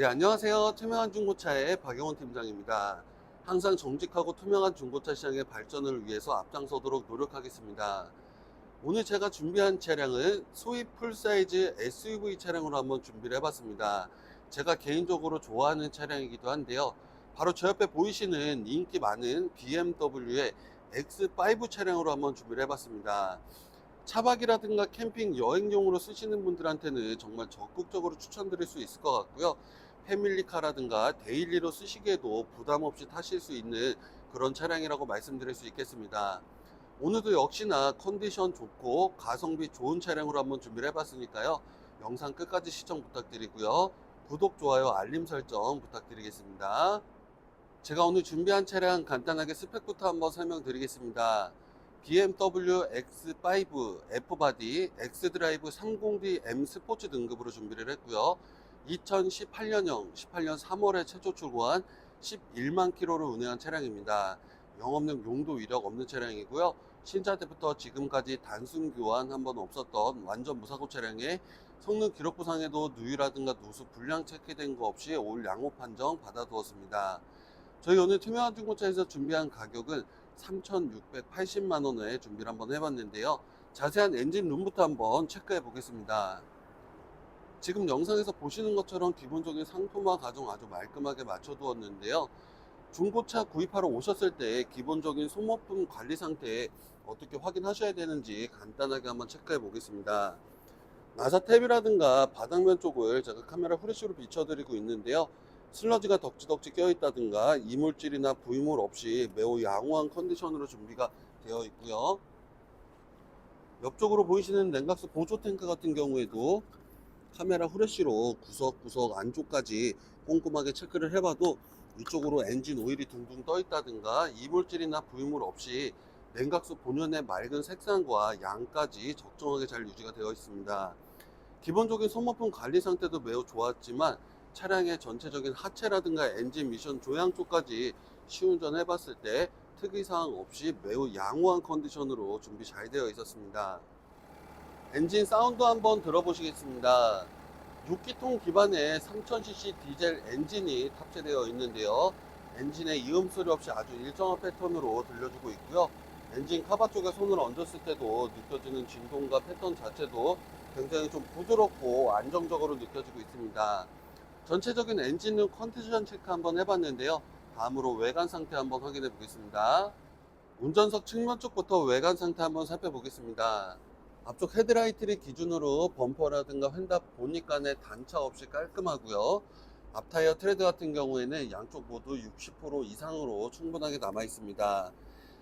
네, 안녕하세요. 투명한 중고차의 박영원 팀장입니다. 항상 정직하고 투명한 중고차 시장의 발전을 위해서 앞장서도록 노력하겠습니다. 오늘 제가 준비한 차량은 소위 풀사이즈 SUV 차량으로 한번 준비를 해봤습니다. 제가 개인적으로 좋아하는 차량이기도 한데요. 바로 저 옆에 보이시는 인기 많은 BMW의 X5 차량으로 한번 준비를 해봤습니다. 차박이라든가 캠핑 여행용으로 쓰시는 분들한테는 정말 적극적으로 추천드릴 수 있을 것 같고요. 패밀리카라든가 데일리로 쓰시기에도 부담 없이 타실 수 있는 그런 차량이라고 말씀드릴 수 있겠습니다. 오늘도 역시나 컨디션 좋고 가성비 좋은 차량으로 한번 준비를 해봤으니까요. 영상 끝까지 시청 부탁드리고요. 구독, 좋아요, 알림 설정 부탁드리겠습니다. 제가 오늘 준비한 차량 간단하게 스펙부터 한번 설명드리겠습니다. BMW X5 F바디 X드라이브 30D M 스포츠 등급으로 준비를 했고요. 2018년형 18년 3월에 최초 출고한 11만 킬로를 운행한 차량입니다. 영업용 용도 이력 없는 차량이고요. 신차 때부터 지금까지 단순 교환 한 번 없었던 완전 무사고 차량에 성능 기록 부상에도 누유라든가 누수 불량 체크된 거 없이 올 양호 판정 받아두었습니다. 저희 오늘 투명한 중고차에서 준비한 가격은 3,680만 원에 준비를 한번 해봤는데요. 자세한 엔진 룸부터 한번 체크해 보겠습니다. 지금 영상에서 보시는 것처럼 기본적인 상품화 과정 아주 말끔하게 맞춰두었는데요. 중고차 구입하러 오셨을 때 기본적인 소모품 관리 상태 어떻게 확인하셔야 되는지 간단하게 한번 체크해 보겠습니다. 나사 탭이라든가 바닥면 쪽을 제가 카메라 후레쉬로 비춰드리고 있는데요. 슬러지가 덕지덕지 껴있다든가 이물질이나 부유물 없이 매우 양호한 컨디션으로 준비가 되어 있고요. 옆쪽으로 보이시는 냉각수 보조 탱크 같은 경우에도 카메라 후레쉬로 구석구석 안쪽까지 꼼꼼하게 체크를 해봐도 이쪽으로 엔진 오일이 둥둥 떠 있다든가 이물질이나 부유물 없이 냉각수 본연의 맑은 색상과 양까지 적정하게 잘 유지가 되어 있습니다. 기본적인 소모품 관리 상태도 매우 좋았지만 차량의 전체적인 하체라든가 엔진 미션 조향 쪽까지 시운전 해봤을 때 특이사항 없이 매우 양호한 컨디션으로 준비 잘 되어 있었습니다. 엔진 사운드 한번 들어보시겠습니다. 6기통 기반의 3000cc 디젤 엔진이 탑재되어 있는데요. 엔진의 이음 소리 없이 아주 일정한 패턴으로 들려주고 있고요. 엔진 카바 쪽에 손을 얹었을 때도 느껴지는 진동과 패턴 자체도 굉장히 좀 부드럽고 안정적으로 느껴지고 있습니다. 전체적인 엔진은 컨디션 체크 한번 해봤는데요. 다음으로 외관 상태 한번 확인해 보겠습니다. 운전석 측면 쪽부터 외관 상태 한번 살펴보겠습니다. 앞쪽 헤드라이트를 기준으로 범퍼라든가 보닛 간에 단차 없이 깔끔하고요. 앞타이어 트레드 같은 경우에는 양쪽 모두 60% 이상으로 충분하게 남아 있습니다.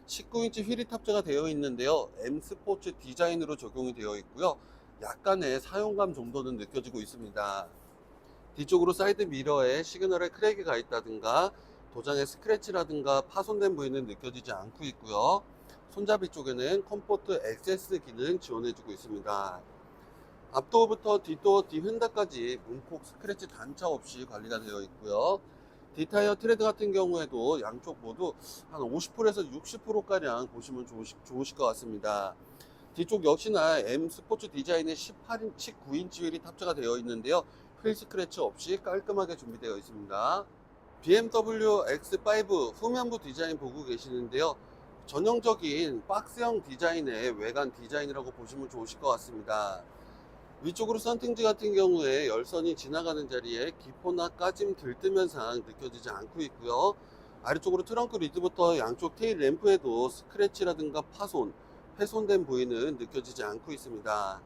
19인치 휠이 탑재가 되어 있는데요. M 스포츠 디자인으로 적용이 되어 있고요. 약간의 사용감 정도는 느껴지고 있습니다. 뒤쪽으로 사이드 미러에 시그널에 크랙이 가 있다든가 도장에 스크래치라든가 파손된 부위는 느껴지지 않고 있고요. 손잡이 쪽에는 컴포트 액세스 기능 지원해주고 있습니다. 앞도어부터 뒷도어 뒤흔다까지 문콕 스크래치 단차 없이 관리가 되어 있고요. 뒷타이어 트레드 같은 경우에도 양쪽 모두 한 50%에서 60%가량 보시면 좋으시, 좋으실 것 같습니다. 뒤쪽 역시나 M 스포츠 디자인의 18인, 19인치 휠이 탑재가 되어 있는데요. 휠 스크래치 없이 깔끔하게 준비되어 있습니다. BMW X5 후면부 디자인 보고 계시는데요. 전형적인 박스형 디자인의 외관 디자인이라고 보시면 좋으실 것 같습니다. 위쪽으로 썬팅지 같은 경우에 열선이 지나가는 자리에 기포나 까짐 들뜨 현상 느껴지지 않고 있고요. 아래쪽으로 트렁크 리드부터 양쪽 테일 램프에도 스크래치라든가 파손, 훼손된 부위는 느껴지지 않고 있습니다.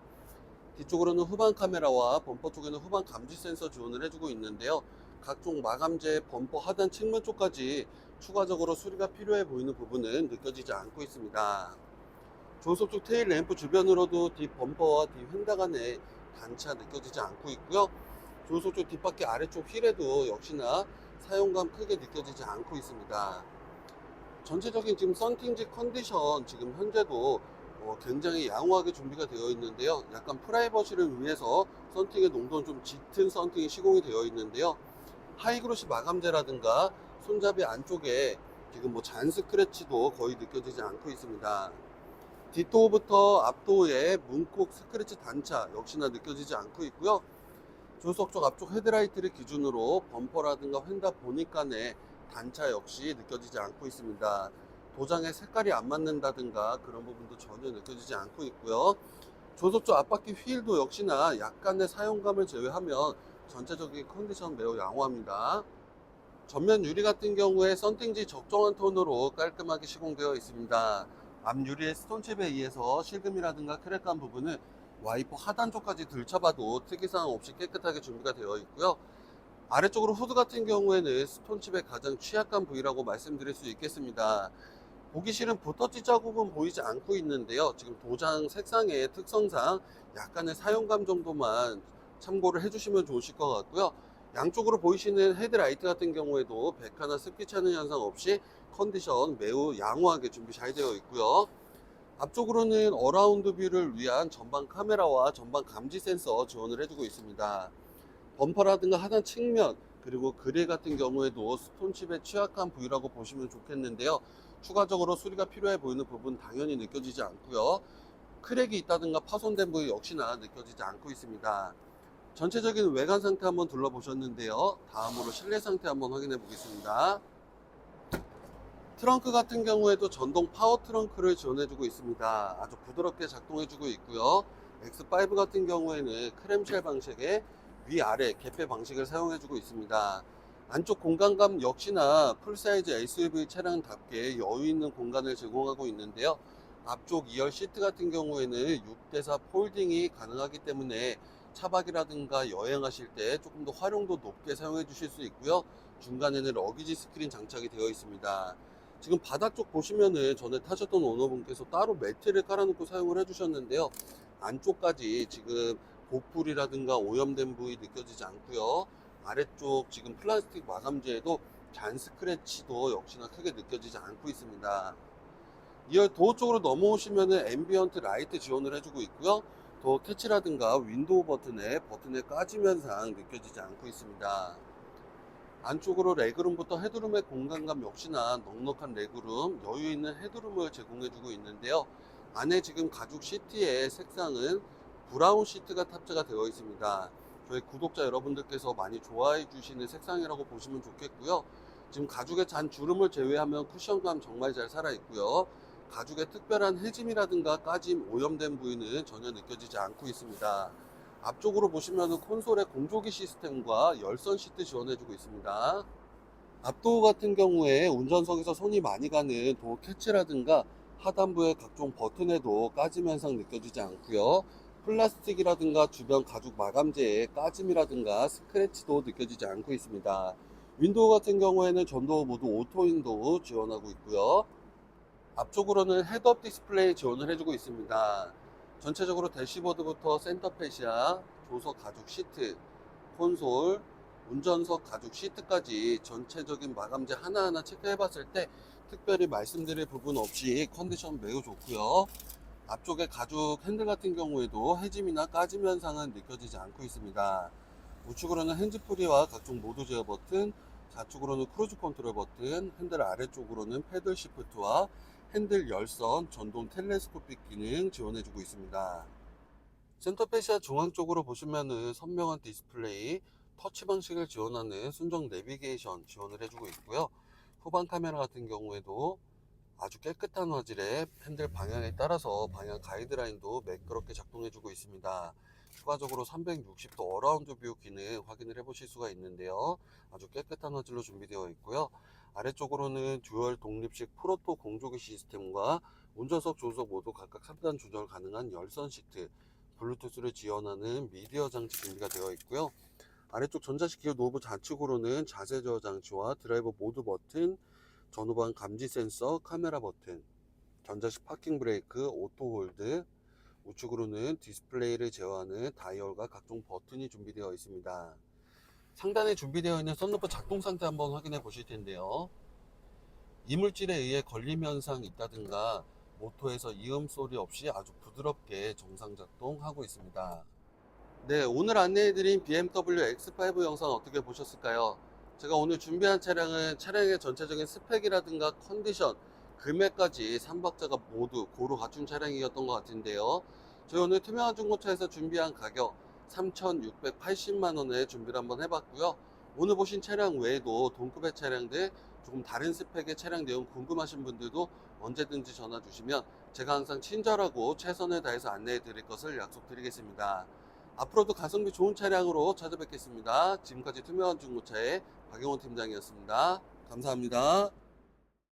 뒤쪽으로는 후방 카메라와 범퍼 쪽에는 후방 감지 센서 지원을 해주고 있는데요. 각종 마감재, 범퍼 하단 측면 쪽까지 추가적으로 수리가 필요해 보이는 부분은 느껴지지 않고 있습니다. 조수석 쪽 테일 램프 주변으로도 뒷 범퍼와 뒷 휀다 간의 단차 느껴지지 않고 있고요. 조수석 쪽 뒷바퀴 아래쪽 휠에도 역시나 사용감 크게 느껴지지 않고 있습니다. 전체적인 지금 썬팅지 컨디션 지금 현재도 어, 굉장히 양호하게 준비가 되어 있는데요. 약간 프라이버시를 위해서 썬팅의 농도는 좀 짙은 썬팅이 시공이 되어 있는데요. 하이그로시 마감재라든가 손잡이 안쪽에 지금 뭐 잔 스크래치도 거의 느껴지지 않고 있습니다. 뒷도어부터 앞도어에 문콕 스크래치 단차 역시나 느껴지지 않고 있고요. 조수석 쪽 앞쪽 헤드라이트를 기준으로 범퍼라든가 휀다 보니까에 단차 역시 느껴지지 않고 있습니다. 도장의 색깔이 안 맞는다든가 그런 부분도 전혀 느껴지지 않고 있고요. 조수석 쪽 앞바퀴 휠도 역시나 약간의 사용감을 제외하면 전체적인 컨디션 매우 양호합니다. 전면 유리 같은 경우에 썬팅지 적정한 톤으로 깔끔하게 시공되어 있습니다. 앞 유리의 스톤칩에 의해서 실금이라든가 크랙한 부분은 와이퍼 하단 쪽까지 들춰봐도 특이사항 없이 깨끗하게 준비가 되어 있고요. 아래쪽으로 후드 같은 경우에는 스톤칩의 가장 취약한 부위라고 말씀드릴 수 있겠습니다. 보기 싫은 붓터치 자국은 보이지 않고 있는데요. 지금 도장 색상의 특성상 약간의 사용감 정도만 참고를 해주시면 좋으실 것 같고요. 양쪽으로 보이시는 헤드라이트 같은 경우에도 백화나 습기 차는 현상 없이 컨디션 매우 양호하게 준비 잘 되어 있고요. 앞쪽으로는 어라운드 뷰를 위한 전방 카메라와 전방 감지 센서 지원을 해주고 있습니다. 범퍼라든가 하단 측면 그리고 그릴 같은 경우에도 스톤칩에 취약한 부위라고 보시면 좋겠는데요. 추가적으로 수리가 필요해 보이는 부분 당연히 느껴지지 않고요. 크랙이 있다든가 파손된 부위 역시나 느껴지지 않고 있습니다. 전체적인 외관 상태 한번 둘러보셨는데요. 다음으로 실내 상태 한번 확인해 보겠습니다. 트렁크 같은 경우에도 전동 파워 트렁크를 지원해주고 있습니다. 아주 부드럽게 작동해주고 있고요. X5 같은 경우에는 크램쉘 방식의 위아래 개폐 방식을 사용해주고 있습니다. 안쪽 공간감 역시나 풀사이즈 SUV 차량답게 여유 있는 공간을 제공하고 있는데요. 앞쪽 2열 시트 같은 경우에는 6대4 폴딩이 가능하기 때문에 차박이라든가 여행하실 때 조금 더 활용도 높게 사용해 주실 수 있고요. 중간에는 러기지 스크린 장착이 되어 있습니다. 지금 바닥 쪽 보시면은 전에 타셨던 오너분께서 따로 매트를 깔아놓고 사용을 해주셨는데요. 안쪽까지 지금 보풀이라든가 오염된 부위 느껴지지 않고요. 아래쪽 지금 플라스틱 마감재에도 잔 스크래치도 역시나 크게 느껴지지 않고 있습니다. 이어 도어 쪽으로 넘어오시면은 앰비언트 라이트 지원을 해주고 있고요. 도어 캐치라든가 윈도우 버튼에 버튼의 까짐 현상 느껴지지 않고 있습니다. 안쪽으로 레그룸부터 헤드룸의 공간감 역시나 넉넉한 레그룸, 여유 있는 헤드룸을 제공해주고 있는데요. 안에 지금 가죽 시트의 색상은 브라운 시트가 탑재가 되어 있습니다. 저희 구독자 여러분들께서 많이 좋아해 주시는 색상이라고 보시면 좋겠고요. 지금 가죽의 잔 주름을 제외하면 쿠션감 정말 잘 살아 있고요. 가죽의 특별한 해짐이라든가 까짐, 오염된 부위는 전혀 느껴지지 않고 있습니다. 앞쪽으로 보시면 콘솔의 공조기 시스템과 열선 시트 지원해주고 있습니다. 앞도어 같은 경우에 운전석에서 손이 많이 가는 도어 캐치라든가 하단부의 각종 버튼에도 까짐 현상 느껴지지 않고요. 플라스틱이라든가 주변 가죽 마감재의 까짐이라든가 스크래치도 느껴지지 않고 있습니다. 윈도우 같은 경우에는 전도어 모두 오토 윈도우 지원하고 있고요. 앞쪽으로는 헤드업 디스플레이 지원을 해주고 있습니다. 전체적으로 대시보드부터 센터페시아, 조석 가죽 시트, 콘솔, 운전석 가죽 시트까지 전체적인 마감재 하나하나 체크해 봤을 때 특별히 말씀드릴 부분 없이 컨디션 매우 좋고요. 앞쪽에 가죽 핸들 같은 경우에도 해짐이나 까짐 현상은 느껴지지 않고 있습니다. 우측으로는 핸즈프리와 각종 모드 제어 버튼, 좌측으로는 크루즈 컨트롤 버튼, 핸들 아래쪽으로는 패들 시프트와 핸들 열선, 전동 텔레스코픽 기능 지원해주고 있습니다. 센터페시아 중앙 쪽으로 보시면은 선명한 디스플레이, 터치 방식을 지원하는 순정 내비게이션 지원을 해주고 있고요. 후방 카메라 같은 경우에도 아주 깨끗한 화질의 핸들 방향에 따라서 방향 가이드라인도 매끄럽게 작동해주고 있습니다. 추가적으로 360도 어라운드 뷰 기능 확인을 해보실 수가 있는데요. 아주 깨끗한 화질로 준비되어 있고요. 아래쪽으로는 듀얼 독립식 프로토 공조기 시스템과 운전석, 조수석 모두 각각 3단 조절 가능한 열선 시트, 블루투스를 지원하는 미디어 장치 준비가 되어 있고요. 아래쪽 전자식 기어 노브 좌측으로는 자세 저어 장치와 드라이버 모드 버튼, 전후방 감지 센서, 카메라 버튼, 전자식 파킹 브레이크, 오토 홀드, 우측으로는 디스플레이를 제어하는 다이얼과 각종 버튼이 준비되어 있습니다. 상단에 준비되어 있는 썬루프 작동 상태 한번 확인해 보실 텐데요. 이물질에 의해 걸림 현상 있다든가 모터에서 이음 소리 없이 아주 부드럽게 정상 작동하고 있습니다. 네, 오늘 안내해드린 BMW X5 영상 어떻게 보셨을까요? 제가 오늘 준비한 차량은 차량의 전체적인 스펙이라든가 컨디션, 금액까지 3박자가 모두 고루 갖춘 차량이었던 것 같은데요. 저희 오늘 투명한 중고차에서 준비한 가격 3,680만 원에 준비를 한번 해봤고요. 오늘 보신 차량 외에도 동급의 차량들 조금 다른 스펙의 차량 내용 궁금하신 분들도 언제든지 전화 주시면 제가 항상 친절하고 최선을 다해서 안내해 드릴 것을 약속드리겠습니다. 앞으로도 가성비 좋은 차량으로 찾아뵙겠습니다. 지금까지 투명한 중고차의 박영호 팀장이었습니다. 감사합니다.